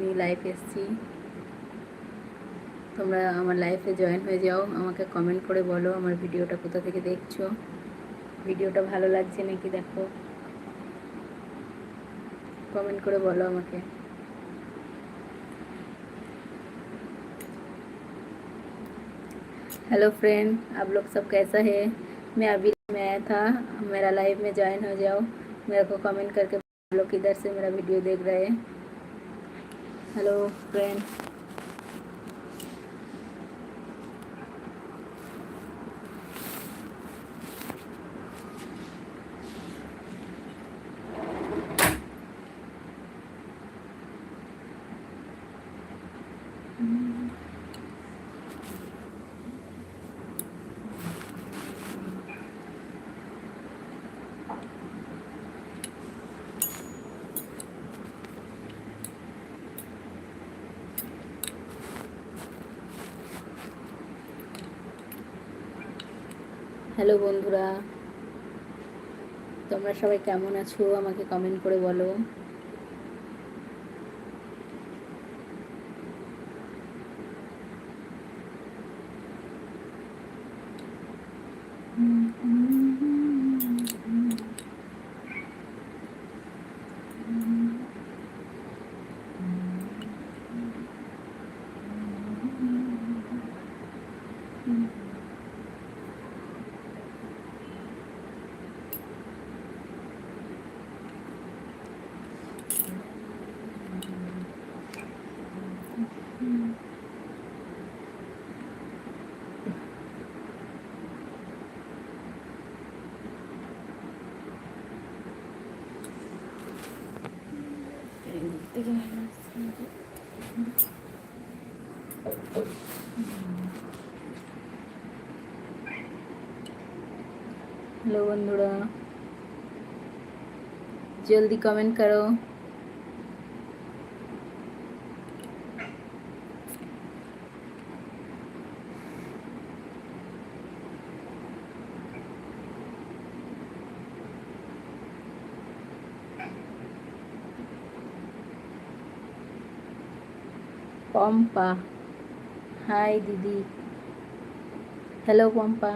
আমি লাইফ এসেছি তোমরা আমার লাইফে জয়েন হয়ে যাও আমাকে কমেন্ট করে বলো আমার ভিডিওটা কোথা থেকে দেখছো ভিডিওটা ভালো লাগছে নাকি দেখো कमेंट করে বলো আমাকে हेलो फ्रेंड आप लोग सब कैसा है मैं अभी में आया था मेरा लाइव में ज्वाइन हो जाओ मेरे को कमेंट करके बोलो किधर से मेरा वीडियो देख रहे हैं hello friend mm -hmm. Hello বন্ধুরা তোমরা সবাই কেমন আছো? আমাকে কমেন্ট করে বলো। हेलो बंधुरा जल्दी कमेंट करो পম্পা হাই দিদি হ্যালো পম্পা